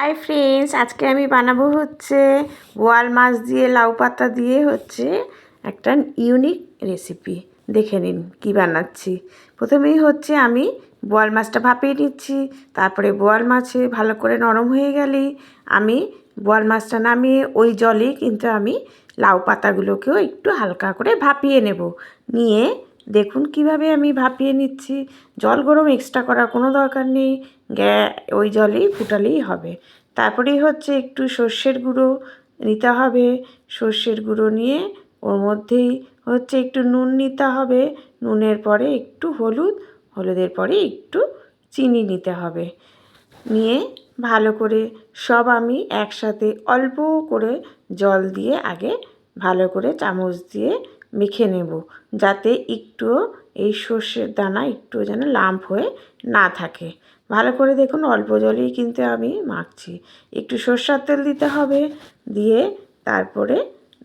Hi friends আজকে আমি বানাবো হচ্ছে বোয়াল মাছ দিয়ে, লাউ পাতা দিয়ে হচ্ছে একটা ইউনিক রেসিপি দেখে নিন কী বানাচ্ছি। প্রথমেই হচ্ছে আমি বোয়াল মাছটা ভাপিয়ে নিচ্ছি। তারপরে বোয়াল মাছে ভালো করে নরম হয়ে গেলেই আমি বোয়াল মাছটা নামিয়ে ওই জলেই কিন্তু আমি লাউ পাতাগুলোকেও একটু হালকা করে ভাপিয়ে নেব। নিয়ে দেখুন কীভাবে আমি ভাপিয়ে নিচ্ছি। জল গরম এক্সট্রা করার কোনো দরকার নেই। গ্যা, ওই জলেই ফুটালেই হবে। তারপরেই হচ্ছে একটু সর্ষের গুঁড়ো নিতে হবে। সর্ষের গুঁড়ো নিয়ে ওর মধ্যেই হচ্ছে একটু নুন নিতে হবে। নুনের পরে একটু হলুদ, হলুদের পরে একটু চিনি নিতে হবে। নিয়ে ভালো করে সব আমি একসাথে অল্প করে জল দিয়ে আগে ভালো করে চামচ দিয়ে মেখে নেব, যাতে একটুও এই সর্ষের দানা একটু যেন লাম্প হয়ে না থাকে। ভালো করে দেখুন, অল্প জলেই কিন্তু আমি মাখছি। একটু সর্ষার তেল দিতে হবে, দিয়ে তারপরে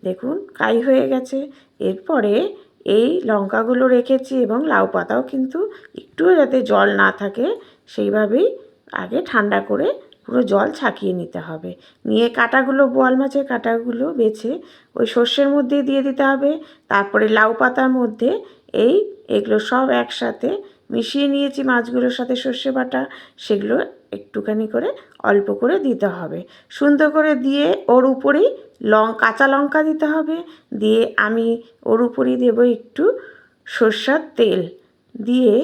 দেখুন, কাই হয়ে গেছে। এরপরে এই লঙ্কাগুলো রেখেছি এবং লাউ পাতাও কিন্তু একটুও যাতে জল না থাকে, সেইভাবেই আগে ঠান্ডা করে পুরো জল ছাকিয়ে নিতে হবে। নিয়ে কাটাগুলো, বোয়াল মাছের কাটাগুলো বেছে ওই সর্ষের মধ্যে দিয়ে দিতে হবে। তারপরে লাউ পাতার মধ্যে এই এগুলো সব একসাথে মিশিয়ে নিয়েছি মাছগুলোর সাথে সর্ষে বাটা। সেগুলো একটুখানি করে অল্প করে দিতে হবে। সুন্দর করে দিয়ে ওর উপরেই লং, কাঁচা লঙ্কা দিতে হবে। দিয়ে আমি ওর উপরেই দেবো একটু সর্ষার তেল। দিয়ে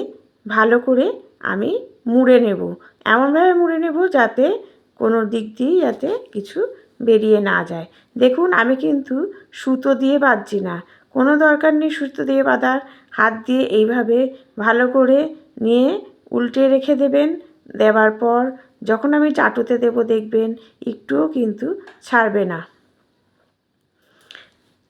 ভালো করে আমি মুড়ে নেব। এমনভাবে মুড়ে নেব যাতে কোনো দিক দিয়েই যাতে কিছু বেরিয়ে না যায়। দেখুন, আমি কিন্তু সুতো দিয়ে বাঁধছি না। কোনো দরকার নেই সুতো দিয়ে বাঁধার। হাত দিয়ে এইভাবে ভালো করে নিয়ে উল্টে রেখে দেবেন। দেওয়ার পর যখন আমি চাটুতে দেব, দেখবেন একটুও কিন্তু ছাড়বে না।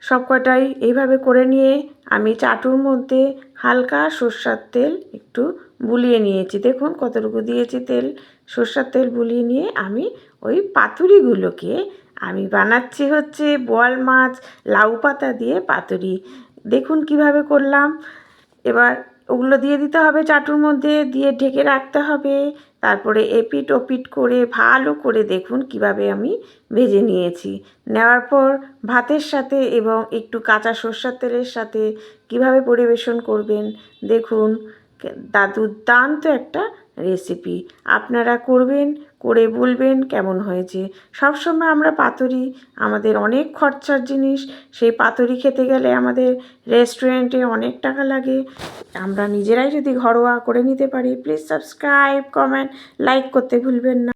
সব কটাই এইভাবে করে নিয়ে আমি চাটুর মধ্যে হালকা সর্ষার তেল একটু বুলিয়ে নিয়েছি। দেখুন কতটুকু দিয়েছি তেল। সর্ষার তেল বুলিয়ে নিয়ে আমি ওই পাতুরিগুলোকে আমি বানাচ্ছি হচ্ছে বোয়াল মাছ, লাউ পাতা দিয়ে পাতুরি। দেখুন কীভাবে করলাম। এবার ওগুলো দিয়ে দিতে হবে চাটুর মধ্যে, দিয়ে ঢেকে রাখতে হবে। তারপরে এপিট ওপিট করে, ভালো করে দেখুন কীভাবে আমি ভেজে নিয়েছি। নেওয়ার পর ভাতের সাথে এবং একটু কাঁচা সর্ষার তেলের সাথে কীভাবে পরিবেশন করবেন, দেখুন। দুর্দান্ত একটা রেসিপি আপনারা করবেন, করে বলবেন কেমন হয়েছে। সবসময় আমরা পাতুরি, আমাদের অনেক খরচার জিনিস, সেই পাতুরি খেতে গেলে আমাদের রেস্টুরেন্টে অনেক টাকা লাগে। আমরা নিজেরাই যদি ঘরোয়া করে নিতে পারি প্লিজ সাবস্ক্রাইব কমেন্ট লাইক করতে ভুলবেন না।